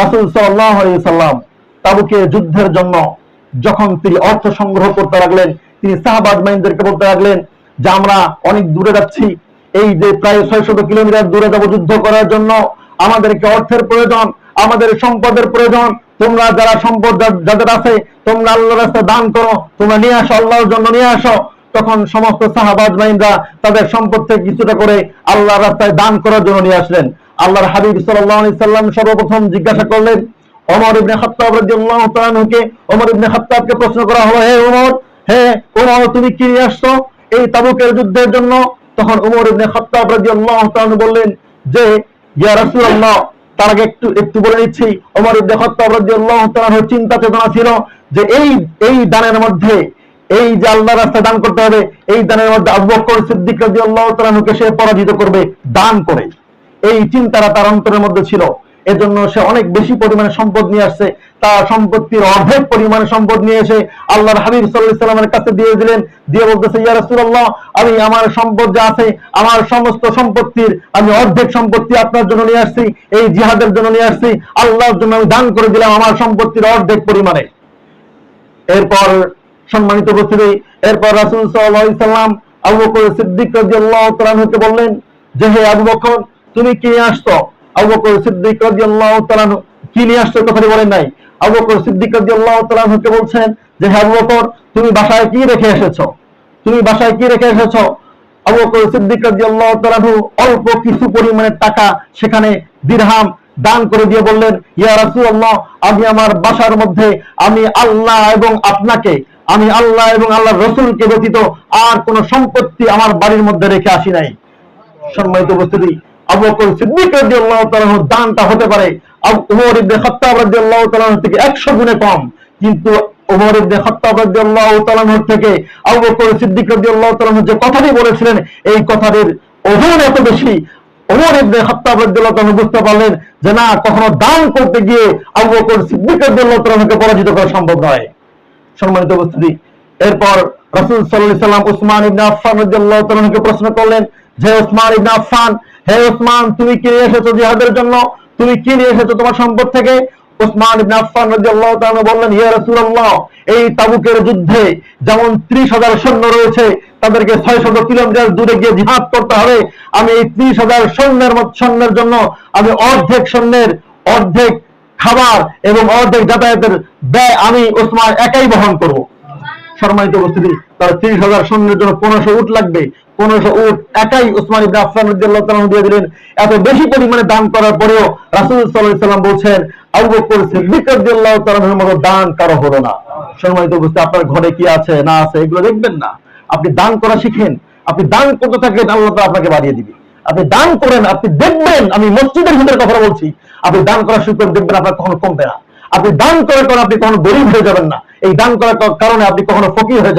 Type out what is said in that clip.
রাসুল সাল্লাম তাবুকে যুদ্ধের জন্য যখন তিনি অর্থ সংগ্রহ করতে লাগলেন, তিনি সাহাবাদ মাইনদেরকে বলতে লাগলেন, যে আমরা অনেক দূরে যাচ্ছি। এই যে প্রায় ছয় শত কিলোমিটার দূরে যাব যুদ্ধ করার জন্য, আমাদেরকে অর্থের প্রয়োজন, আমাদের সম্পদের প্রয়োজন। তোমরা যারা সম্পদ যাদের আছে, তোমরা আল্লাহ রাস্তায় দান করো। তোমরা নিয়ে আসো, আল্লাহর জন্য নিয়ে আসো। তখন সমস্ত সাহাবাজ মাইনরা তাদের সম্পদ থেকে কিছুটা করে আল্লাহ রাস্তায় দান করার জন্য নিয়ে আসলেন। আল্লাহর হাবিব সাল্লাম সর্বপ্রথম জিজ্ঞাসা করলেন, ওমর ইবনে খাত্তাব আনহুকে ইবনে খাত্তাবকে প্রশ্ন করা হলো, হে ওমর হে ওমর, তুমি কি নিয়ে আসছো? এই তাবুকের যুদ্ধের জন্য তখন ওমর ইবনে খাত্তাব বললেন যে, ইয়া তার আগে একটু একটু বলে নিচ্ছি। ওমর ইবনে খাত্তাব রাদিয়াল্লাহু তাআলা চিন্তা চেতনা ছিল যে, এই এই দানের মধ্যে, এই যে আল্লাহ রাস্তায় দান করতে হবে, এই দানের মধ্যে আবু বকর সিদ্দিক সে পরাজিত করবে, দান করে। এই চিন্তাটা তার অন্তরের মধ্যে ছিল। এজন্য সে অনেক বেশি পরিমাণে সম্পদ নিয়ে আসছে। তার সম্পত্তির অর্ধেক পরিমাণে সম্পদ নিয়ে এসে আল্লাহর হাবিব আলাইহি সাল্লামের কাছে দিয়ে দিলেন। দিয়ে বলতেছে, ইয়া রাসূলুল্লাহ, আমি আমার সম্পদ যা আছে, আমার সমস্ত সম্পত্তির আমি অর্ধেক সম্পত্তি আপনার জন্য নিয়ে আসছি, এই জিহাদের জন্য নিয়ে আসছি, আল্লাহর জন্য আমি দান করে দিলাম আমার সম্পত্তির অর্ধেক পরিমাণে। এরপর সম্মানিত উপস্থিতি, এরপর রাসূল সাল্লাল্লাহু আলাইহি সাল্লাম আবু বকর সিদ্দিক রাদিয়াল্লাহু তাআলা আনহুকে বললেন, যে হে আবু বকর তুমি কি নিয়ে আসছো? আবু বকর সিদ্দিক রাদিয়াল্লাহু তাআলা কি নিয়ে আসছো? কথাটি বলেন নাই। আবু বকর সিদ্দিক রাদিয়াল্লাহু তাআলা আনহুকে বলছেন যে, হে আবু বকর, তুমি বাসায় কি রেখে এসেছ? তুমি বাসায় কি রেখে এসেছ? আবু বকর সিদ্দিক রাদিয়াল্লাহু তাআলা অল্প কিছু পরিমাণের টাকা সেখানে দিরহাম দান করে দিয়ে বললেন, ইয়া রাসূলুল্লাহ, আমি আমার বাসার মধ্যে, আমি আল্লাহ এবং আপনাকে, আমি আল্লাহ এবং আল্লাহর রসুলকে ব্যতীত আর কোন সম্পত্তি আমার বাড়ির মধ্যে রেখে আসি নাই। সম্মানিত উপস্থিতি দানটা হতে পারে। ইবনে থেকে 100 গুণে কম। কিন্তু ইবনে থেকে যে কথাটি বলেছিলেন, এই কথাটির ওজন এত বেশি। ইবনে বুঝতে পারলেন যে না, কখনো দান করতে গিয়ে আবু বকর সিদ্দিক রাদিয়াল্লাহু পরাজিত করা সম্ভব নয়। সম্মানিত উপস্থিতি, এরপর রাসূল আলাইহি সাল্লাম উসমান ইবনে প্রশ্ন করলেন যে উসমান ইবনে আফফান হে উসমান তুমি কি নিয়ে এসেছ জিহাদের জন্য? তুমি কি নিয়ে এসেছ তোমার সম্পদ থেকে? উসমান ইবনে আফফান রাদিয়াল্লাহু তাআলা বললেন, ইয়া রাসূলুল্লাহ, এই তাবুকের যুদ্ধে যেমন 30000 সৈন্য রয়েছে, তাদেরকে 600 কিলোমিটার দূরে গিয়ে জিহাদ করতে হবে। আমি এই 30000 সৈন্যের সৈন্যের জন্য আমি অর্ধেক সৈন্যের অর্ধেক খাবার এবং অর্ধেক যাতায়াতের ব্যয় আমি ওসমান একাই বহন করব। সম্মানিত উপস্থিতি, তার তিরিশ হাজার সৈন্যের জন্য পনেরোশো উট লাগবে। পনেরোশো উট একাই ওসমান ইবনে রাদিয়াল্লাহু দিয়ে দিলেন। এত বেশি পরিমাণে দান করার পরেও রাসূল সাল্লাল্লাহু আলাইহি বলছেন, আবু বকর সিদ্দিক রাদিয়াল্লাহু তাআলা আনহুর মতো দান কারও হলো না। সম্মানিত উপস্থিতি, আপনার ঘরে কি আছে, না আছে, এগুলো দেখবেন না। আপনি দান করা শিখেন, আপনি দান করতে থাকবেন আল্লাহ আপনাকে বাড়িয়ে দিবে। আপনি দান করেন, আপনি দেখবেন, আমি মসজিদের ভিতরে কথা বলছি, আপনি দান করা শুরু করে দেখবেন, আপনার কখনো কমবে না। আপনি দান করে কারণে আপনি কখনো গরিব হয়ে যাবেন না। এই দান করার কারণে আপনি কখনো ফকির হয়ে যাবেন